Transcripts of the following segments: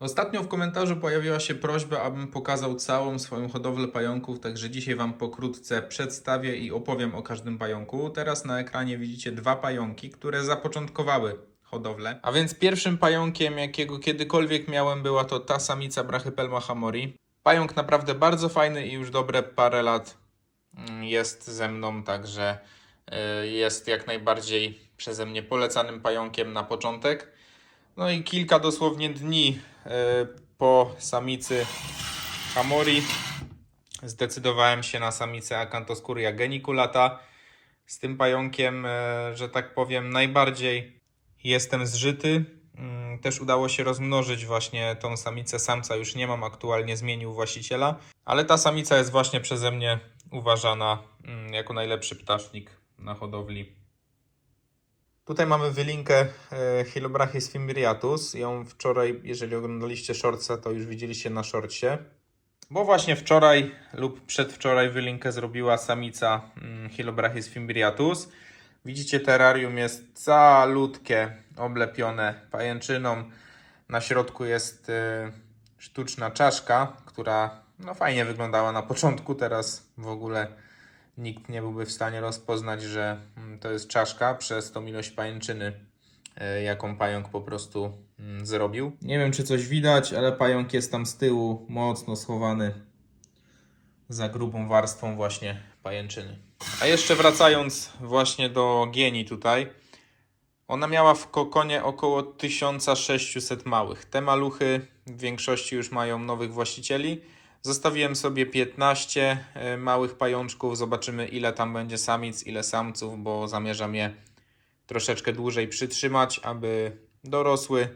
Ostatnio w komentarzu pojawiła się prośba, abym pokazał całą swoją hodowlę pająków, także dzisiaj Wam pokrótce przedstawię i opowiem o każdym pająku. Teraz na ekranie widzicie dwa pająki, które zapoczątkowały hodowlę. A więc pierwszym pająkiem, jakiego kiedykolwiek miałem, była to ta samica Brachypelma hamori. Pająk naprawdę bardzo fajny i już dobre parę lat mm, jest ze mną, także y, jest jak najbardziej przeze mnie polecanym pająkiem na początek. No i kilka dosłownie dni e, po samicy Hamori zdecydowałem się na samicę Acanthoscuria geniculata. Z tym pająkiem, e, że tak powiem, najbardziej jestem zżyty. Mm, Też udało się rozmnożyć właśnie tą samicę. Samca już nie mam, aktualnie zmienił właściciela, ale ta samica jest właśnie przeze mnie uważana mm, jako najlepszy ptasznik na hodowli Tutaj mamy wylinkę e, Hilobrachys fimbriatus. Ją wczoraj, jeżeli oglądaliście shortsa, to już widzieliście na shortsie. Bo właśnie wczoraj lub przedwczoraj wylinkę zrobiła samica mm, Hilobrachys fimbriatus. Widzicie, terrarium jest calutkie, oblepione pajęczyną. Na środku jest e, sztuczna czaszka, która no, fajnie wyglądała na początku, teraz w ogóle nikt nie byłby w stanie rozpoznać, że mm, to jest czaszka przez tą ilość pajęczyny, e, jaką pająk po prostu mm, zrobił. Nie wiem, czy coś widać, ale pająk jest tam z tyłu mocno schowany za grubą warstwą właśnie pajęczyny. A jeszcze wracając właśnie do Gieni tutaj, ona miała w kokonie około 1600 małych. Te maluchy w większości już mają nowych właścicieli. Zostawiłem sobie 15 e, małych pajączków. Zobaczymy, ile tam będzie samic, ile samców, bo zamierzam je troszeczkę dłużej przytrzymać, aby dorosły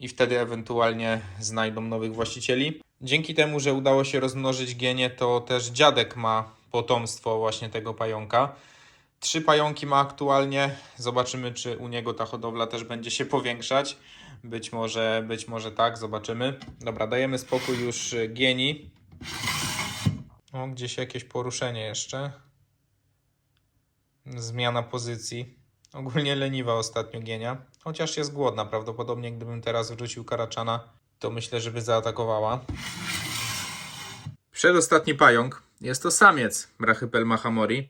i wtedy ewentualnie znajdą nowych właścicieli. Dzięki temu, że udało się rozmnożyć gienie, to też dziadek ma potomstwo właśnie tego pająka. Trzy pająki ma aktualnie. Zobaczymy, czy u niego ta hodowla też będzie się powiększać. Być może, być może tak, zobaczymy. Dobra, dajemy spokój już y, Gieni. O, gdzieś jakieś poruszenie jeszcze. Zmiana pozycji. Ogólnie leniwa ostatnio Gienia. Chociaż jest głodna. Prawdopodobnie gdybym teraz wrzucił Karaczana, to myślę, żeby zaatakowała. Przedostatni pająk. Jest to samiec Brachypelma hamori.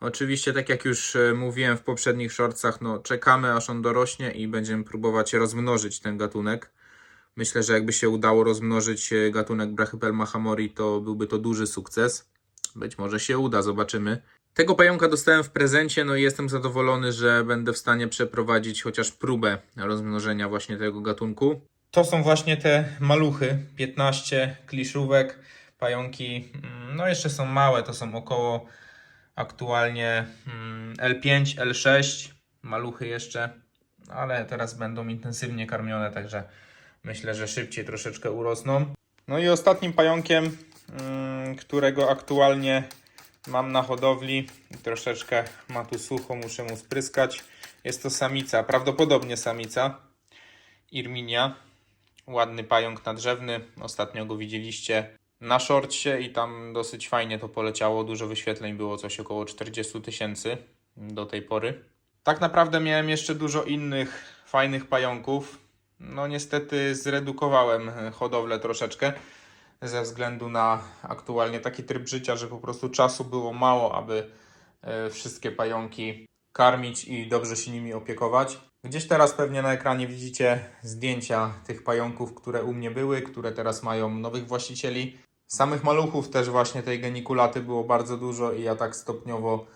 Oczywiście, tak jak już e, mówiłem w poprzednich shortsach, no czekamy aż on dorośnie i będziemy próbować rozmnożyć ten gatunek. Myślę, że jakby się udało rozmnożyć e, gatunek Brachypelma hamori, to byłby to duży sukces. Być może się uda, zobaczymy. Tego pająka dostałem w prezencie, no i jestem zadowolony, że będę w stanie przeprowadzić chociaż próbę rozmnożenia właśnie tego gatunku. To są właśnie te maluchy, 15 kliszówek, pająki, mm, no jeszcze są małe, to są około aktualnie mm, L5, L6, maluchy jeszcze, ale teraz będą intensywnie karmione, także myślę, że szybciej troszeczkę urosną. No i ostatnim pająkiem, mm, którego aktualnie mam na hodowli, troszeczkę ma tu sucho, muszę mu spryskać, jest to samica, prawdopodobnie samica, Irminia, ładny pająk nadrzewny, ostatnio go widzieliście na shortsie i tam dosyć fajnie to poleciało. Dużo wyświetleń było, coś około 40 tysięcy do tej pory. Tak naprawdę miałem jeszcze dużo innych fajnych pająków. No niestety zredukowałem e, hodowlę troszeczkę ze względu na aktualnie taki tryb życia, że po prostu czasu było mało, aby e, wszystkie pająki karmić i dobrze się nimi opiekować. Gdzieś teraz pewnie na ekranie widzicie zdjęcia tych pająków, które u mnie były, które teraz mają nowych właścicieli. Samych maluchów też właśnie tej genikulaty było bardzo dużo i ja tak stopniowo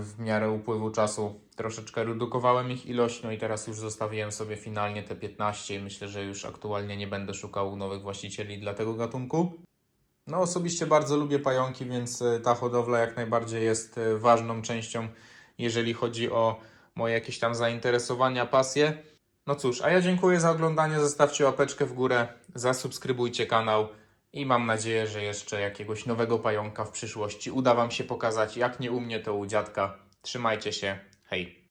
w miarę upływu czasu troszeczkę redukowałem ich ilość, no i teraz już zostawiłem sobie finalnie te 15 i myślę, że już aktualnie nie będę szukał nowych właścicieli dla tego gatunku. No osobiście bardzo lubię pająki, więc e, ta hodowla jak najbardziej jest e, ważną częścią, jeżeli chodzi o moje jakieś tam zainteresowania, pasje. No cóż, a ja dziękuję za oglądanie, zostawcie łapeczkę w górę, zasubskrybujcie kanał i mam nadzieję, że jeszcze jakiegoś nowego pająka w przyszłości uda Wam się pokazać, jak nie u mnie, to u dziadka. Trzymajcie się, hej!